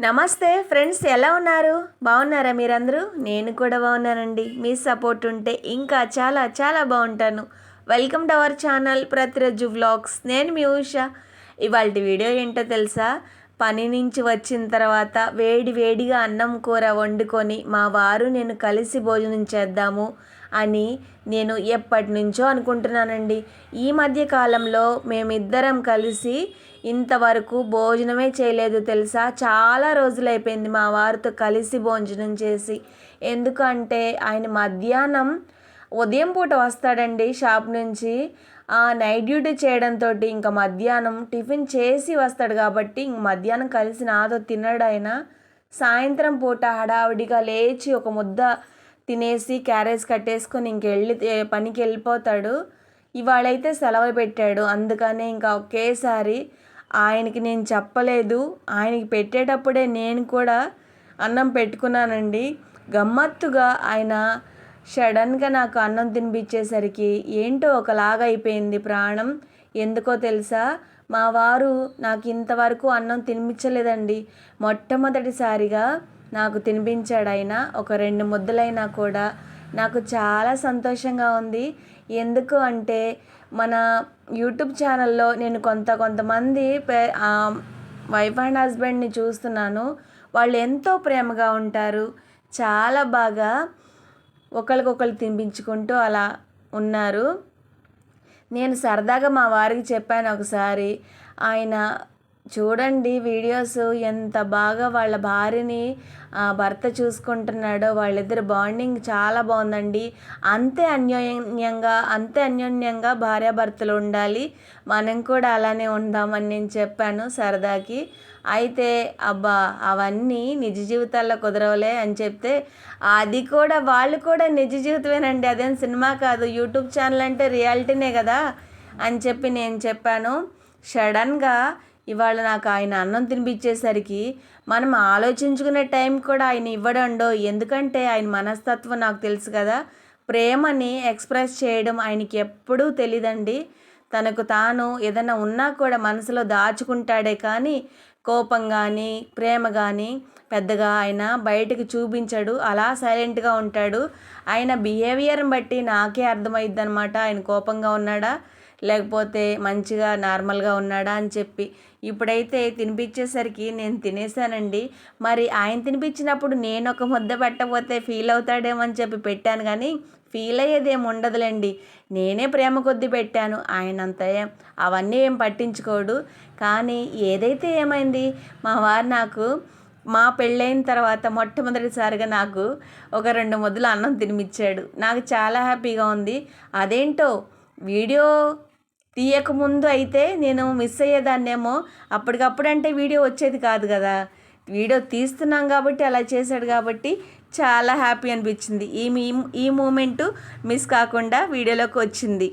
నమస్తే ఫ్రెండ్స్ ఎలా ఉన్నారు? బాగున్నారా మీరందరూ? నేను కూడా బాగున్నానండి. మీ సపోర్ట్ ఉంటే ఇంకా చాలా చాలా బాగుంటాను. వెల్కమ్ టు అవర్ ఛానల్ ప్రతిరోజు వ్లాగ్స్ నేను మీ ఉష. ఇవాళ వీడియో ఏంటో తెలుసా? పని నుంచి వచ్చిన తర్వాత వేడి వేడిగా అన్నం కూర వండుకొని మా వారు నేను కలిసి భోజనం చేద్దాము అని నేను ఎప్పటి నుంచో అనుకుంటున్నానండి. ఈ మధ్య కాలంలో మేమిద్దరం కలిసి ఇంతవరకు భోజనమే చేయలేదు తెలుసా? చాలా రోజులు అయిపోయింది మా వారితో కలిసి భోజనం చేసి. ఎందుకంటే ఆయన మధ్యాహ్నం ఉదయం పూట వస్తాడండి షాప్ నుంచి. నైట్ డ్యూటీ చేయడంతో ఇంకా మధ్యాహ్నం టిఫిన్ చేసి వస్తాడు కాబట్టి ఇంక మధ్యాహ్నం కలిసి నాతో తిన్నాడు ఆయన సాయంత్రం పూట హడావిడిగా లేచి ఒక ముద్ద తినేసి క్యారేజ్ కట్టేసుకొని ఇంకెళ్ళి పనికి వెళ్ళిపోతాడు. ఇవాళైతే సెలవు పెట్టాడు. అందుకనే ఇంకా ఒకేసారి ఆయనకి నేను చెప్పలేదు. ఆయనకి పెట్టేటప్పుడే నేను కూడా అన్నం పెట్టుకున్నానండి. గమ్మత్తుగా ఆయన సడన్గా నాకు అన్నం తినిపించేసరికి ఏంటో ఒకలాగా అయిపోయింది ప్రాణం. ఎందుకో తెలుసా? మా వారు నాకు ఇంతవరకు అన్నం తినిపించలేదండి. మొట్టమొదటిసారిగా నాకు తినిపించాడు ఆయన ఒక రెండు ముద్దలైనా కూడా. నాకు చాలా సంతోషంగా ఉంది. ఎందుకు అంటే మన యూట్యూబ్ ఛానల్లో నేను కొంత కొంతమంది వైఫ్ అండ్ హస్బెండ్ని చూస్తున్నాను. వాళ్ళు ఎంతో ప్రేమగా ఉంటారు. చాలా బాగా ఒకరికొకరు తినిపించుకుంటూ అలా ఉన్నారు. నేను సరదాగా మా వారికి చెప్పాను ఒకసారి ఆయన చూడండి వీడియోస్ ఎంత బాగా వాళ్ళ భార్యని భర్త చూసుకుంటున్నాడో వాళ్ళిద్దరు బాండింగ్ చాలా బాగుందండి. అంతే అన్యోన్యంగా అంతే అన్యోన్యంగా భార్యాభర్తలు ఉండాలి. మనం కూడా అలానే ఉందామని నేను చెప్పాను సరదాకి. అయితే అబ్బా అవన్నీ నిజ జీవితాల్లో కుదరవలే అని చెప్తే అది కూడా వాళ్ళు కూడా నిజ జీవితమేనండి. అదేం సినిమా కాదు. యూట్యూబ్ ఛానల్ అంటే రియాలిటీనే కదా అని చెప్పి నేను చెప్పాను. సడన్గా ఇవాళ నాకు ఆయన అన్నం తినిపించేసరికి మనం ఆలోచించుకునే టైం కూడా ఆయన ఇవ్వడండో ఎందుకంటే ఆయన మనస్తత్వం నాకు తెలుసు కదా. ప్రేమని ఎక్స్ప్రెస్ చేయడం ఆయనకి ఎప్పుడూ తెలియదండి తనకు తాను ఏదైనా ఉన్నా కూడా మనసులో దాచుకుంటాడే కానీ కోపం కానీ ప్రేమ కానీ పెద్దగా ఆయన బయటకు చూపించడు. అలా సైలెంట్గా ఉంటాడు. ఆయన బిహేవియర్ని బట్టి నాకే అర్థమైద్ది అనమాట ఆయన కోపంగా ఉన్నాడా? లేకపోతే మంచిగా నార్మల్గా ఉన్నాడా అని చెప్పి ఇప్పుడైతే తినిపించేసరికి నేను తినేసానండి. మరి ఆయన తినిపించినప్పుడు నేను ఒక ముద్ద పెట్టకపోతే ఫీల్ అవుతాడేమో అని చెప్పి పెట్టాను కానీ ఫీల్ అయ్యేది ఏమి ఉండదులేండి. నేనే ప్రేమ కొద్ది పెట్టాను. ఆయన అంత అవన్నీ ఏం పట్టించుకోడు. కానీ ఏదైతే ఏమైంది మా వారు నాకు మా పెళ్ళైన తర్వాత మొట్టమొదటిసారిగా నాకు ఒక రెండు ముద్దలు అన్నం తినిపించాడు నాకు చాలా హ్యాపీగా ఉంది. అదేంటో వీడియో తీయకముందు అయితే నేను మిస్ అయ్యేదాన్నేమో. అప్పటికప్పుడు అంటే వీడియో వచ్చేది కాదు కదా. వీడియో తీస్తున్నాం కాబట్టి అలా చేశాడు కాబట్టి చాలా హ్యాపీ అనిపించింది. ఈ ఈ మూమెంటు మిస్ కాకుండా వీడియోలోకి వచ్చింది.